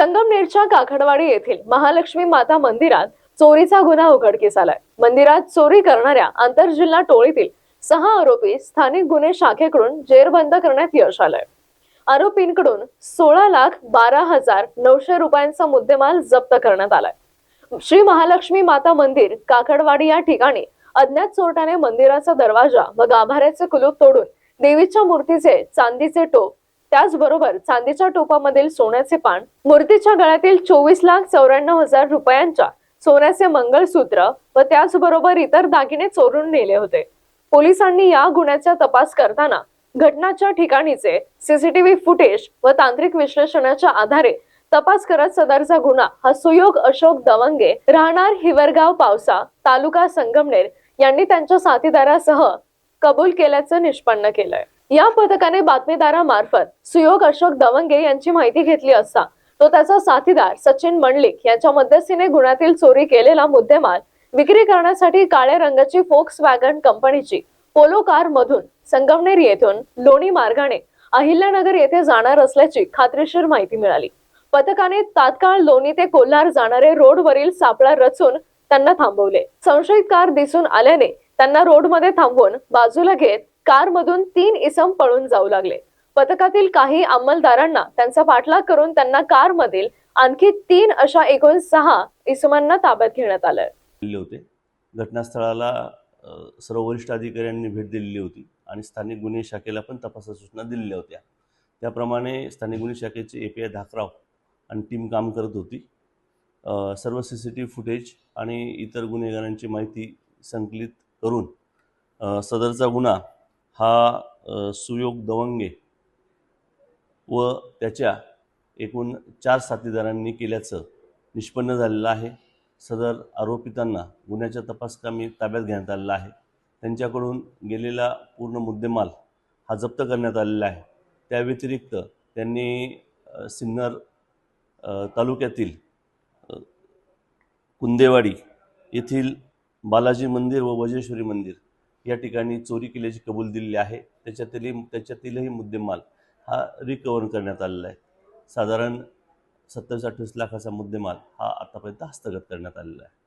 संगमनेरच्या काखडवाडी येथील महालक्ष्मी माता मंदिरात चोरीचा गुन्हा उघडकीस आलाय. मंदिरात चोरी करणाऱ्या आंतरजिल्हा टोळीतील सहा आरोपी स्थानिक गुन्हे शाखेकडून जेरबंद करण्यात यश आलंय. आरोपींकडून सोळा लाख बारा हजार नऊशे रुपयांचा मुद्देमाल जप्त करण्यात आलाय. श्री महालक्ष्मी माता मंदिर काकडवाडी या ठिकाणी अज्ञात चोरट्याने मंदिराचा दरवाजा व गाभाऱ्याचे कुलूप तोडून देवीच्या मूर्तीचे चांदीचे टोप त्याचबरोबर चांदीच्या टोपामधील सोन्याचे पान मूर्तीच्या गळ्यातील चोवीस लाख चौऱ्याण्णव हजार रुपयांच्या सोन्याचे मंगळसूत्र व त्याचबरोबर इतर दागिने चोरून नेले होते. पोलिसांनी या गुन्ह्याचा तपास करताना घटनाच्या ठिकाणीचे सीसीटीव्ही फुटेज व तांत्रिक विश्लेषणाच्या आधारे तपास करत सदरचा गुन्हा हा सुयोग अशोक दवंगे राहणार हिवरगाव पावसा तालुका संगमनेर यांनी त्यांच्या साथीदारासह कबूल केल्याचं निष्पन्न केलंय. या पथकाने बातमीदारामार्फत सुयोग अशोक दवंगे यांची माहिती घेतली असता तो त्याचा साथीदार सचिन मंडलिक यांच्या मध्यस्थीने गुन्ह्यातील चोरी केलेला मुद्देमाल विक्री करण्यासाठी काळ्या रंगाची फोक्स वॅगन कंपनीची पोलो कार मधून संगमनेर येथून लोणी मार्गाने अहिल्यानगर येथे जाणार असल्याची खात्रीशीर माहिती मिळाली. पथकाने तात्काळ लोणी ते कोल्हार जाणारे रोडवरील सापळा रचून त्यांना थांबवले. संशयित कार दिसून आल्याने त्यांना रोडमध्ये थांबवून बाजूला घेत कारमधून तीन इसम पळून जाऊ लागले. पथकातील काही अंमलदारांना त्यांचा पाठलाग करून त्यांना कारमधील आणखी तीन अशा एकूण सहा इसमांना ताब्यात घेण्यात आलं होते. घटनास्थळाला सर्व वरिष्ठ अधिकाऱ्यांनी भेट दिलेली होती आणि स्थानिक गुन्हे शाखेला पण तपासा सूचना दिलेल्या होत्या. त्याप्रमाणे स्थानिक गुन्हे शाखेचे ए पी आय धाकराव आणि टीम काम करत होती. सर्व C C T V footage आणि इतर गुन्हेगारांची माहिती संकलित करून सदरचा गुन्हा हा सुयोग दवंगे व त्याच्या एकूण चार साथीदारांनी केल्याचं निष्पन्न झालेलं आहे. सदर आरोपितांना गुन्ह्याच्या तपासकामी ताब्यात घेण्यात आलेला आहे. त्यांच्याकडून गेलेला पूर्ण मुद्देमाल हा जप्त करण्यात आलेला आहे. त्या व्यतिरिक्त त्यांनी सिन्नर तालुक्यातील कुंदेवाडी येथील बालाजी मंदिर व वजेश्वरी मंदिर या ठिकाणी चोरी केल्याची कबूल दिलेली आहे. त्याच्यातील त्याच्यातीलही मुद्देमाल हा रिकवर करण्यात आलेला आहे. साधारण सत्तावीस अठ्ठावीस लाखाचा मुद्देमाल हा आतापर्यंत हस्तगत करण्यात आलेला आहे.